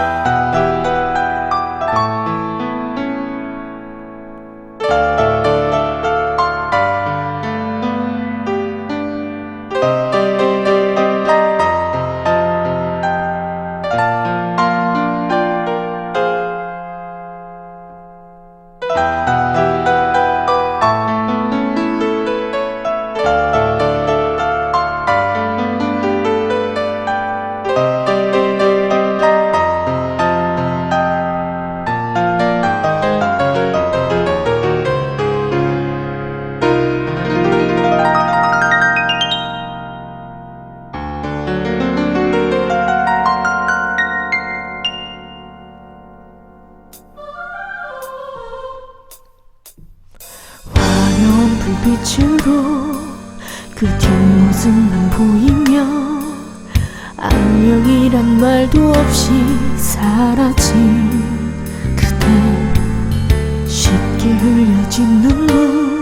Música 불빛으로 그 뒷모습만 보이며 안녕이란 말도 없이 사라진 그대 쉽게 흘려진 눈물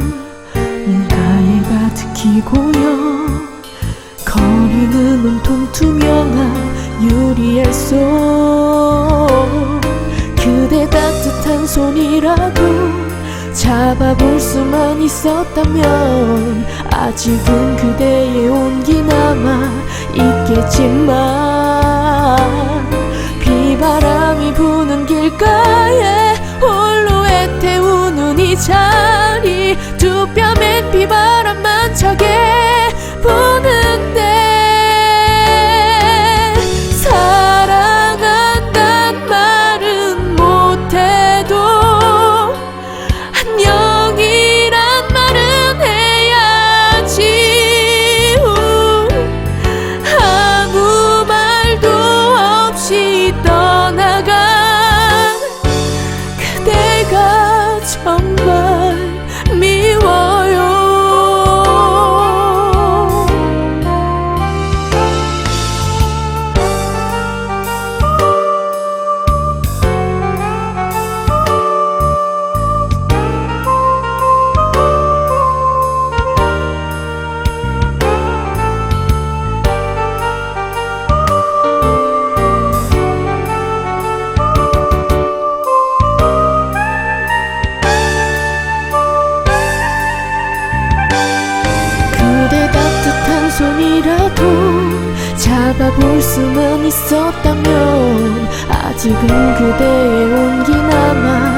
눈가에 가득히 고여 거리는 온통 투명한 유리엘 속 그대 따뜻한 손이라도 잡아볼 수만 있었다면 아직은 그대의 온기 남아 있겠지만 잡아볼 수만 있었다면 아직은 그대의 온기 남아